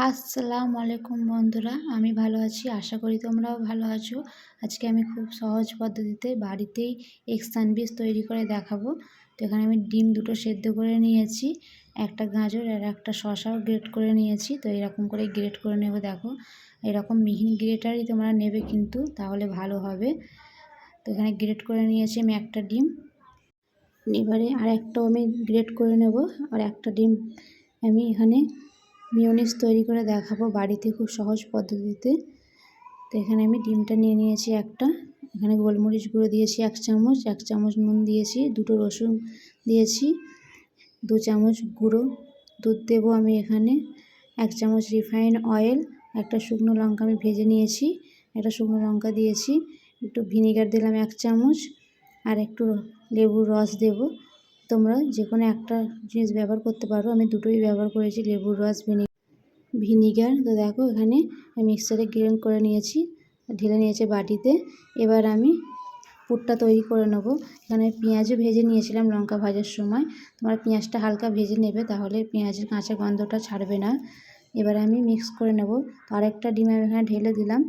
আসসালামু আলাইকুম বন্ধুরা, আমি ভালো আছি, আশা করি তোমরাও ভালো আছো। আজকে আমি খুব সহজ পদ্ধতিতে বাড়িতেই এগ স্যান্ডউইচ তৈরি করে দেখাবো। তো এখানে আমি ডিম দুটো সেদ্ধ করে নিয়েছি, একটা গাজর আর একটা শশাও গ্রেট করে নিয়েছি। তো এরকম করে গ্রেট করে নেব, দেখো। এরকম মিহিন গ্রেটারই তোমরা নেবে কিন্তু, তাহলে ভালো হবে। তো এখানে গ্রেট করে নিয়েছি আমি একটা ডিম। এবারে আর একটাও আমি গ্রেট করে নেব, আর একটা ডিম আমি এখানে মিওনিস তৈরি করে দেখাবো বাড়িতে খুব সহজ পদ্ধতিতে। তো এখানে আমি ডিমটা নিয়ে নিয়েছি একটা। এখানে গোলমরিচ গুঁড়ো দিয়েছি এক চামচ এক চামচ নুন দিয়েছি, দুটো রসুন দিয়েছি, দু চামচ গুঁড়ো। দুধ দেবো আমি এখানে। এক চামচ রিফাইন অয়েল, একটা শুকনো লঙ্কা আমি ভেজে নিয়েছি, একটা শুকনো লঙ্কা দিয়েছি, একটু ভিনিগার দিলাম এক চামচ, আর একটু লেবুর রস দেব। তোমরা যে কোনো একটা জিনিস ব্যবহার করতে পারো। আমি দুটোই ব্যবহার করেছি, লেবুর রস, ভিনি, ভিনিগার। তো দেখো এখানে মিক্সারে গ্রেন্ড করে নিয়েছি, ঢেলে নিয়েছে বাটিতে। এবার আমি পুরটা তৈরি করে নেব। এখানে পেঁয়াজও ভেজে নিয়েছিলাম লঙ্কা ভাজার সময়। তোমার পেঁয়াজটা হালকা ভেজে নেবে, তাহলে পেঁয়াজের কাঁচা গন্ধটা ছাড়বে না। এবার আমি মিক্স করে নেব। আরেকটা ডিম আমি এখানে ঢেলে দিলাম।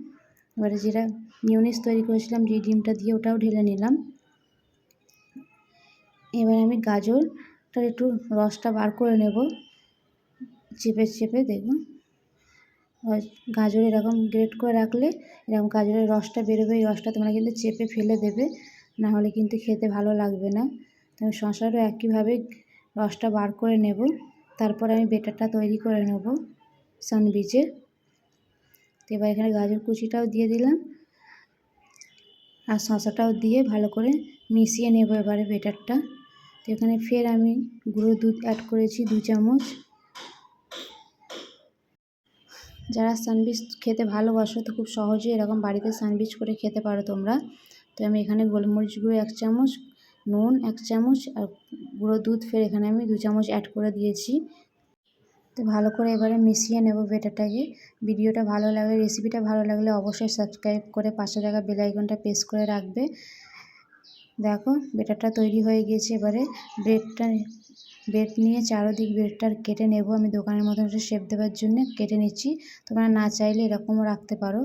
এবারে যেটা মিউনিস তৈরি করেছিলাম, যে ডিমটা দিয়ে ওটাও ঢেলে নিলাম। এবার আমি গাজরটার একটু রসটা বার করে নেব। চেপে চেপে দেখুন। গাজর এরকম গ্রেট করে রাখলে এরকম গাজরের রসটা বেরোবে, এই রসটা তোমরা কিন্তু চেপে ফেলে দেবে, না হলে কিন্তু খেতে ভালো লাগবে না। তো আমি শশারও একইভাবে রসটা বার করে নেব। তারপর আমি বেটারটা তৈরি করে নেব স্যান্ডউইচের তো এবার এখানে গাজর কুচিটাও দিয়ে দিলাম। আর শশাটাও দিয়ে ভালো করে মিশিয়ে নেব এবারে বেটারটা। তো এখানে ফের আমি গুঁড়ো দুধ অ্যাড করেছি দু চামচ। যারা স্যান্ডউইচ খেতে ভালোবাসো তো খুব সহজেই এরকম বাড়িতে স্যান্ডউইচ করে খেতে পারো তোমরা। তো আমি এখানে গোলমরিচ গুঁড়ো এক চামচ, নুন এক চামচ আর গুঁড়ো দুধ ফের এখানে আমি দু চামচ অ্যাড করে দিয়েছি। তো ভালো করে এবারে মিশিয়ে নেব বেটারটাকে ভিডিওটা ভালো লাগলে রেসিপিটা ভালো লাগলে অবশ্যই সাবস্ক্রাইব করে পাশে থাকা বেলাইকনটা প্রেস করে রাখবে। দেখো, বেটারটা তৈরি হয়ে গিয়েছে। এবারে ব্রেডটা, ব্রেড নিয়ে চারোদিক ব্রেডটা কেটে নেব। আমি দোকানের মতন একটা শেপ দেওয়ার জন্য কেটে নিচ্ছি। তোমরা না চাইলে এরকমও রাখতে পারো।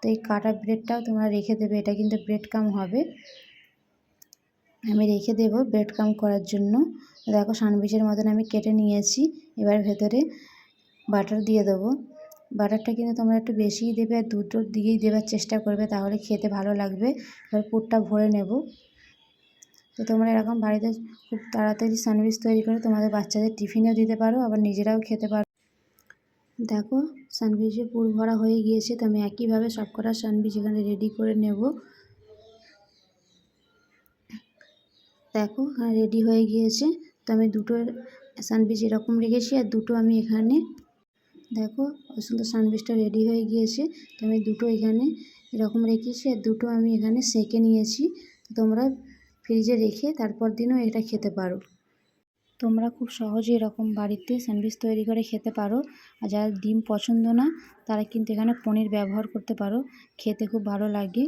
তো এই কাটা ব্রেডটাও তোমরা রেখে দেবে। এটা কিন্তু ব্রেড কাম হবে। আমি রেখে দেব ব্রেড কাম করার জন্য। দেখো সানবিচের মতন আমি কেটে নিয়েছি। এবার ভেতরে বাটার দিয়ে দেবো। বাটারটা কিন্তু তোমরা একটু বেশিই দেবে আর দুটোর দিকেই দেবার চেষ্টা করবে, তাহলে খেতে ভালো লাগবে। এবার পুরটা ভরে নেব। তো তোমরা এরকম বাড়িতে খুব তাড়াতাড়ি স্যান্ডউইচ তৈরি করে তোমাদের বাচ্চাদের টিফিনেও দিতে পারো, আবার নিজেরাও খেতে পারো। দেখো, স্যান্ডউইচে পুর ভরা হয়ে গিয়েছে, তো আমি একইভাবে সব কটা স্যান্ডউইচ এখানে রেডি করে নেব। দেখো রেডি হয়ে গিয়েছে, তো আমি দুটো স্যান্ডউইচ এরকম রেখেছি, আর দুটো আমি এখানে, দেখো সুন্দর স্যান্ডউইচটা রেডি হয়ে গিয়েছে, তো আমি দুটো এখানে এরকম রেখেছি, আর দুটো আমি এখানে সেঁকে নিয়েছি। তো তোমরা ফ্রিজে রেখে তারপর দিনও এটা খেতে পারো। তোমরা খুব সহজে এরকম বাড়িতে স্যান্ডউইচ তৈরি করে খেতে পারো। আর যারা ডিম পছন্দ না, তারা কিন্তু এখানে পনির ব্যবহার করতে পারো। খেতে খুব ভালো লাগে।